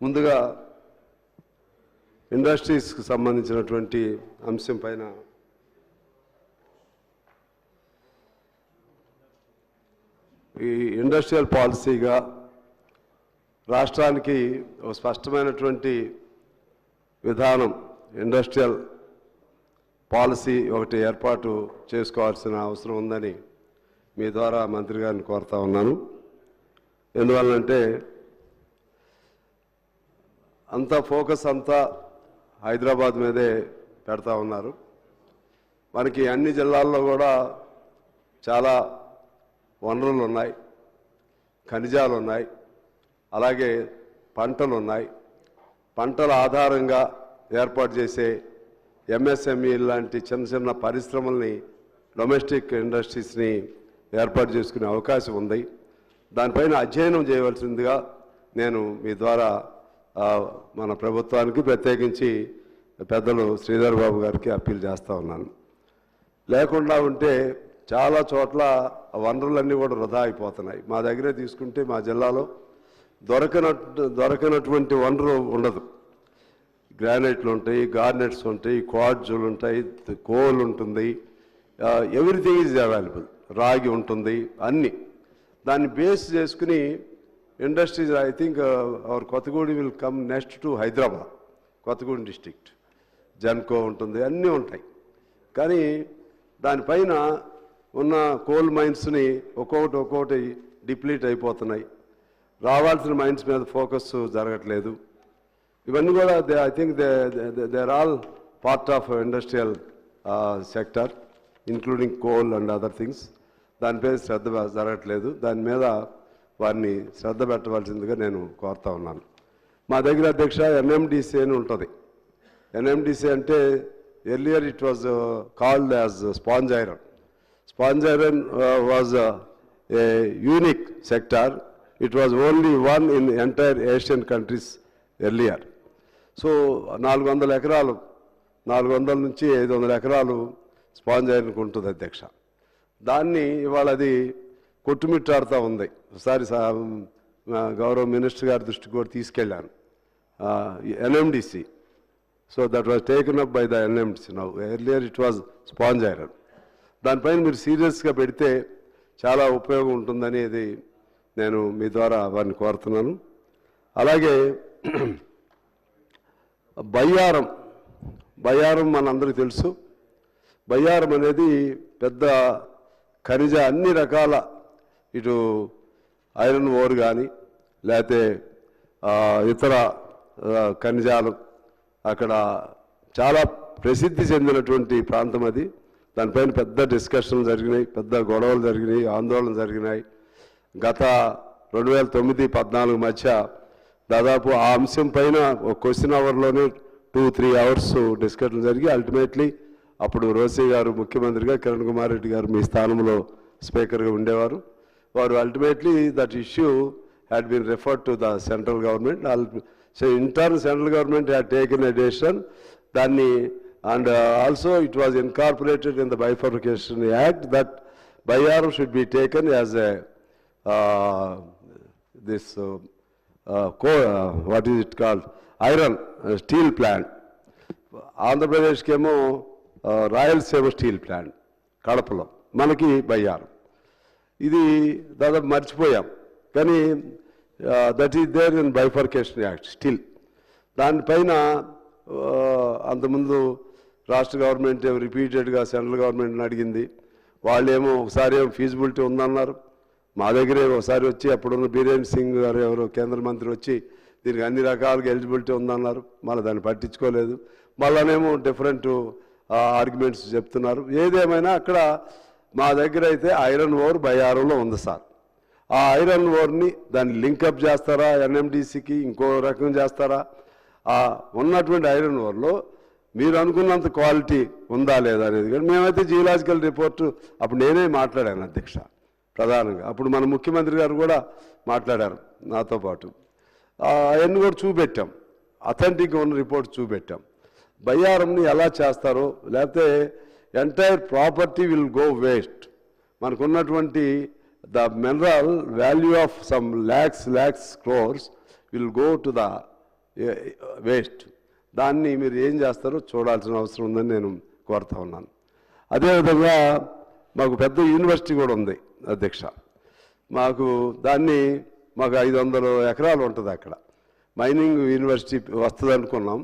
ముందుగా ఇండస్ట్రీస్కి సంబంధించినటువంటి అంశం పైన ఈ ఇండస్ట్రియల్ పాలసీగా రాష్ట్రానికి ఒక స్పష్టమైనటువంటి విధానం ఇండస్ట్రియల్ పాలసీ ఒకటి ఏర్పాటు చేసుకోవాల్సిన అవసరం ఉందని మీ ద్వారా మంత్రి గారిని కోరుతా ఉన్నాను. ఎందువల్లంటే అంతా ఫోకస్ అంతా హైదరాబాద్ మీదే పెడతా ఉన్నారు. మనకి అన్ని జిల్లాల్లో కూడా చాలా వనరులు ఉన్నాయి ఖనిజాలు ఉన్నాయి అలాగే పంటలు ఉన్నాయి పంటల ఆధారంగా ఏర్పాటు చేసే ఎంఎస్ఎంఈ లాంటి చిన్న చిన్న పరిశ్రమల్ని డొమెస్టిక్ ఇండస్ట్రీస్ని ఏర్పాటు చేసుకునే అవకాశం ఉంది. దానిపైన అధ్యయనం చేయవలసిందిగా నేను మీ ద్వారా మన ప్రభుత్వానికి ప్రత్యేకించి పెద్దలు శ్రీధర్ బాబు గారికి అప్పీల్ చేస్తూ ఉన్నాను. లేకుండా ఉంటే చాలా చోట్ల వనరులన్నీ కూడా వృధా అయిపోతున్నాయి. మా దగ్గరే తీసుకుంటే మా జిల్లాలో దొరకనట్టు దొరకనటువంటి వనరు ఉండదు. గ్రానైట్లు ఉంటాయి గార్నెట్స్ ఉంటాయి క్వాడ్జులు ఉంటాయి కోల్ ఉంటుంది. Everything is available. రాగి ఉంటుంది అన్నీ. దాన్ని బేస్ చేసుకుని industries I think our కొత్తగూడి will come next to Hyderabad Kothagudem district GENCO ఉంటుంది అన్నీ ఉంటాయి. కానీ దానిపైన ఉన్న కోల్ మైన్స్ని ఒక్కొక్కటి ఒక్కొక్కటి డిప్లీట్ అయిపోతున్నాయి. రావాల్సిన మైన్స్ మీద ఫోకస్ జరగట్లేదు. ఇవన్నీ కూడా they I think they there all part of industrial sector including coal and other things దానిపై శ్రద్ధ జరగట్లేదు. దాని మీద వారిని శ్రద్ధ పెట్టవలసిందిగా నేను కోరుతా ఉన్నాను. మా దగ్గర అధ్యక్ష ఎన్ఎండిసి అని ఉంటుంది. ఎన్ఎండిసి అంటే earlier it was called as sponge iron sponge iron was a unique sector it was only one in entire Asian countries earlier so నాలుగు వందల ఎకరాలు నాలుగు వందల నుంచి ఐదు వందల ఎకరాలు స్పాంజ్ ఐరన్కి ఉంటుంది అధ్యక్ష. దాన్ని ఇవాళ అది కొట్టుమిట్టాడుతూ ఉంది. ఒకసారి గౌరవ మినిస్టర్ గారి దృష్టికి కూడా తీసుకెళ్ళాను. NMDC. So that was taken up by the NMDC. Now earlier it was sponge iron దానిపైన మీరు సీరియస్గా పెడితే చాలా ఉపయోగం ఉంటుందనేది నేను మీ ద్వారా వారిని కోరుతున్నాను. అలాగే బయ్యారం. బయ్యారం మనందరికీ తెలుసు. బయ్యారం అనేది పెద్ద ఖనిజ అన్ని రకాల ఇటు ఐరన్ ఓర్ కానీ లేకపోతే ఇతర ఖనిజాలు అక్కడ చాలా ప్రసిద్ధి చెందినటువంటి ప్రాంతం అది. దానిపైన పెద్ద డిస్కషన్లు జరిగినాయి పెద్ద గొడవలు జరిగినాయి ఆందోళన జరిగినాయి. గత రెండు వేల తొమ్మిది పద్నాలుగు మధ్య దాదాపు ఆ అంశం పైన ఒక క్వశ్చన్ అవర్లోనే టూ త్రీ అవర్స్ డిస్కషన్ జరిగి అల్టిమేట్లీ అప్పుడు రోసే గారు ముఖ్యమంత్రిగా కిరణ్ కుమార్ రెడ్డి గారు మీ స్థానంలో స్పీకర్గా ఉండేవారు. వారు ultimately that issue had been referred to the central government so in turn central government had taken a decision దాన్ని and also it was incorporated in the bifurcation act that buyer should be taken as a this co what is it called iron steel plant ఆంధ్రప్రదేశ్కి ఏమో Rayalaseema steel plant కడపలో మనకి బయ్యారం ఇది దాదాపు మర్చిపోయాం. కానీ that is there in bifurcation act still దానిపైన అంతకుముందు రాష్ట్ర గవర్నమెంట్ రిపీటెడ్గా సెంట్రల్ గవర్నమెంట్ని అడిగింది. వాళ్ళేమో ఒకసారి ఏమో ఫీజిబిలిటీ ఉందన్నారు. మా దగ్గరే ఒకసారి వచ్చి అప్పుడున్న బీరేన్ సింగ్ గారు ఎవరు కేంద్ర మంత్రి వచ్చి దీనికి అన్ని రకాలుగా ఎలిజిబిలిటీ ఉందన్నారు. మళ్ళీ దాన్ని పట్టించుకోలేదు. మళ్ళానేమో డిఫరెంట్ ఆర్గ్యుమెంట్స్ చెప్తున్నారు. ఏదేమైనా అక్కడ మా దగ్గర అయితే ఐరన్ ఓర్ బయ్యారంలో ఉంది సార్. ఆ ఐరన్ ఓర్ని దాన్ని లింకప్ చేస్తారా ఎన్ఎండిసికి ఇంకో రకం చేస్తారా? ఆ ఉన్నటువంటి ఐరన్ ఓర్లో మీరు అనుకున్నంత క్వాలిటీ ఉందా లేదా అనేది కానీ మేమైతే జియలాజికల్ రిపోర్టు అప్పుడు నేనే మాట్లాడాను అధ్యక్ష ప్రధానంగా. అప్పుడు మన ముఖ్యమంత్రి గారు కూడా మాట్లాడారు నాతో పాటు. అవన్నీ కూడా చూపెట్టాం. అథెంటిక్గా ఉన్న రిపోర్ట్ చూపెట్టాం. బయ్యారంని ఎలా చేస్తారో లేకపోతే entire property will go waste మనకున్నటువంటి the mineral value of some lakhs lakhs crores will go to the waste దాన్ని మీరు ఏం చేస్తారో చూడాల్సిన అవసరం ఉందని నేను కోరుతా ఉన్నాను. అదేవిధంగా మాకు పెద్ద యూనివర్సిటీ కూడా ఉంది అధ్యక్ష. మాకు దాన్ని మాకు ఐదు వందల ఎకరాలు ఉంటుంది అక్కడ. మైనింగ్ యూనివర్సిటీ వస్తుంది అనుకున్నాం